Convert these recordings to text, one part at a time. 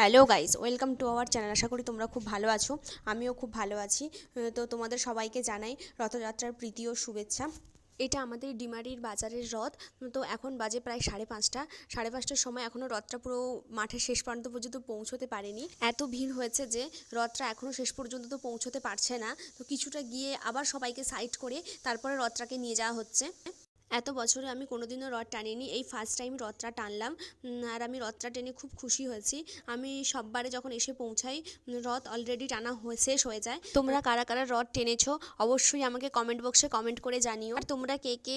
Hello guys welcome to our channel আশা করি তোমরা খুব ভালো আছো। আমিও খুব ভালো আছি। তো তোমাদের সবাইকে জানাই রথযাত্রার প্রীতি ও শুভেচ্ছা। এটা আমাদের ডিমারির বাজারের রথ। তো এখন বাজে প্রায় সাড়ে পাঁচটা। সাড়ে পাঁচটার সময় এখনও রথটা পুরো মাঠের শেষ প্রান্ত পর্যন্ত পৌঁছতে পারেনি। এত ভিড় হয়েছে যে রথটা এখনও শেষ পর্যন্ত তো পৌঁছতে পারছে না। তো কিছুটা গিয়ে আবার সবাইকে সাইড করে তারপরে রথটাকে নিয়ে যাওয়া হচ্ছে। এত বছরে আমি কোনোদিনও রথ টানিনি। এই ফার্স্ট টাইম রথটা টানলাম। আর আমি রথটা টেনে খুব খুশি হয়েছি। আমি সববারে যখন এসে পৌঁছাই রথ অলরেডি টানা হয়ে শেষ হয়ে যায়। তোমরা কারা কারা রথ টেনেছো অবশ্যই আমাকে কমেন্ট বক্সে কমেন্ট করে জানিও। আর তোমরা কে কে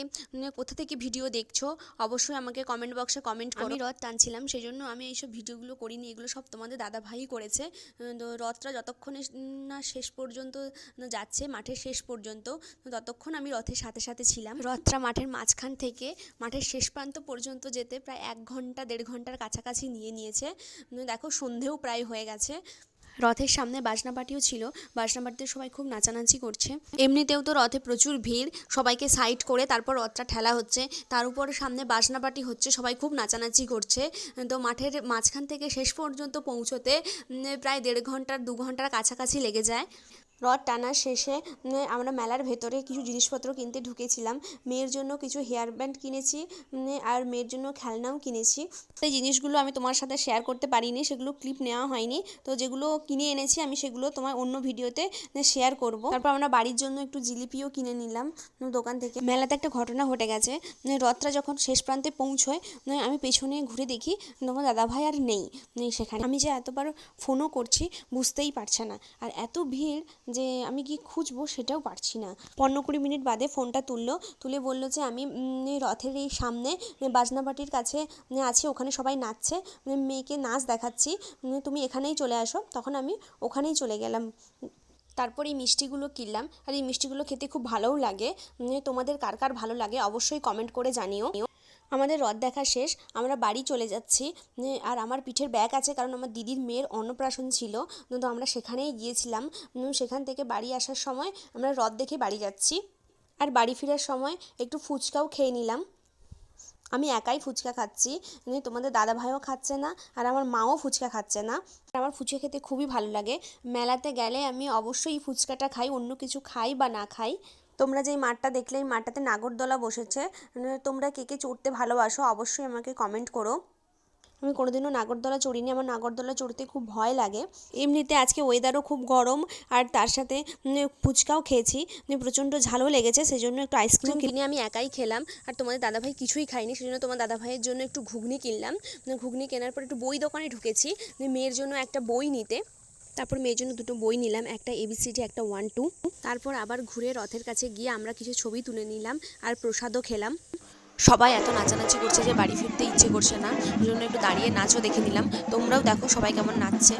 কোথা থেকে ভিডিও দেখছ অবশ্যই আমাকে কমেন্ট বক্সে কমেন্ট করো। আমি রথ টানছিলাম সেই জন্য আমি এইসব ভিডিওগুলো করিনি। এগুলো সব তোমাদের দাদা ভাই করেছে। তো রথটা যতক্ষণে না শেষ পর্যন্ত যাচ্ছে মাঠের শেষ পর্যন্ত ততক্ষণ আমি রথের সাথে সাথে ছিলাম। রথটা মাঠের মাঝখান থেকে, মাঠের শেষ প্রান্ত পর্যন্ত যেতে প্রায় এক ঘণ্টা, দেড় ঘণ্টার কাছাকাছি নিয়ে নিয়েছে। দেখো সন্ধেও প্রায় হয়ে গেছে। রথের সামনে বাজনা পার্টিও ছিল। বাজনা পার্টিতে সবাই খুব নাচানাচি করছে। এমনিতেও তো রথে প্রচুর ভিড়। সবাইকে সাইড করে তারপর রথটা ঠেলা হচ্ছে। তার উপর সামনে বাজনা পার্টি হচ্ছে। সবাই খুব নাচানাচি করছে। তো মাঠের মাঝখান থেকে শেষ পর্যন্ত পৌঁছতে প্রায় দেড় ঘণ্টার, দু ঘণ্টার কাছাকাছি লেগে যায়। রথ টানার শেষে আমরা মেলার ভেতরে কিছু জিনিসপত্র কিনতে ঢুকেছিলাম। মেয়ের জন্য কিছু হেয়ার ব্যান্ড কিনেছি আর মেয়ের জন্য খেলনাও কিনেছি। সেই জিনিসগুলো আমি তোমার সাথে শেয়ার করতে পারিনি, সেগুলো ক্লিপ নেওয়া হয়নি। তো যেগুলো কিনে এনেছি, আমি সেগুলো তোমার অন্য ভিডিওতে শেয়ার করব। তারপর আমরা বাড়ির জন্য একটু জিলিপিও কিনে নিলাম দোকান থেকে। মেলাতে একটা ঘটনা ঘটে গেছে রথটা যখন শেষ প্রান্তে পৌঁছয় আমি পেছনে ঘুরে দেখি তোমার দাদাভাই আর নেই সেখানে। আমি যে এতবার ফোনও করছি, বুঝতেই পারছে না। আর এত ভিড় যে আমি কি খুঁজবো সেটাও পারছি না। পনেরো কুড়ি মিনিট বাদে ফোনটা তুললো, তুলে বলল যে আমি রথের এই সামনে বাজনাবাটির কাছে আছি, ওখানে সবাই নাচছে মেয়েকে নাচ দেখাচ্ছি তুমি এখানেই চলে আসো। তখন আমি ওখানেই চলে গেলাম। তারপর এই মিষ্টিগুলো কিনলাম। আর এই মিষ্টিগুলো খেতে খুব ভালোও লাগে। তোমাদের কার কার ভালো লাগে অবশ্যই কমেন্ট করে জানিও। আমাদের রথ দেখা শেষ, আমরা বাড়ি চলে যাচ্ছি আর আমার পিঠের ব্যাগ আছে কারণ আমার দিদির মেয়ের অন্নপ্রাশন ছিল তো আমরা সেখানেই গিয়েছিলাম সেখান থেকে বাড়ি আসার সময় আমরা রথ দেখে বাড়ি যাচ্ছি, আর বাড়ি ফেরার সময় একটু ফুচকাও খেয়ে নিলাম। আমি একাই ফুচকা খাচ্ছি তোমাদের দাদা ভাইও খাচ্ছে না, আর আমার মাও ফুচকা খাচ্ছে না আমার ফুচকা খেতে খুবই ভালো লাগে। মেলাতে গেলে আমি অবশ্যই ফুচকাটা খাই, অন্য কিছু খাই বা না খাই। তোমরা যেই মাঠটা দেখলে এই মাঠটাতে নাগরদোলা বসেছে। তোমরা কে কে চড়তে ভালোবাসো অবশ্যই আমাকে কমেন্ট করো। আমি কোনোদিনও নাগরদোলা চড়িনি আমার নাগরদোলা চড়তে খুব ভয় লাগে। এমনিতে আজকে ওয়েদারও খুব গরম আর তার সাথে ফুচকাও খেয়েছি। প্রচণ্ড ঝালও লেগেছে সেই জন্য একটু আইসক্রিম কিনে আমি একাই খেলাম আর তোমাদের দাদাভাই কিছুই খাইনি সেই জন্য তোমার দাদাভাইয়ের জন্য একটু ঘুগনি কিনলাম। ঘুগনি কেনার পর একটু বই দোকানে ঢুকেছি মেয়ের জন্য একটা বই নিতে। তারপর মেয়ের জন্য দুটো বই নিলাম, একটা এবিসিডি একটা ওয়ান টু তারপর আবার ঘুরে রথের কাছে গিয়ে আমরা কিছু ছবি তুলে নিলাম আর প্রসাদও খেলাম। সবাই এত নাচানাচি করছে যে বাড়ি ফিরতে ইচ্ছে করছে না, ওই জন্য একটু দাঁড়িয়ে নাচও দেখে নিলাম। তোমরাও দেখো সবাই কেমন নাচছে।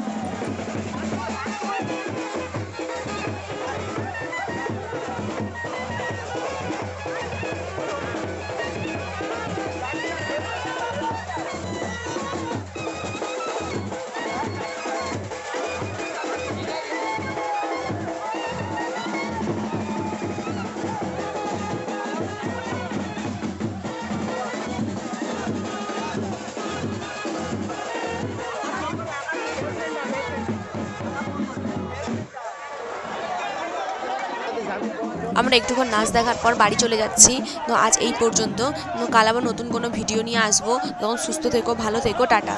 আমরা একটুক্ষণ নাচ দেখার পর বাড়ি চলে যাচ্ছি। তো আজ এই পর্যন্ত। কাল আবার নতুন কোনো ভিডিও নিয়ে আসব। তখন সুস্থ থেকো, ভালো থেকো, টাটা।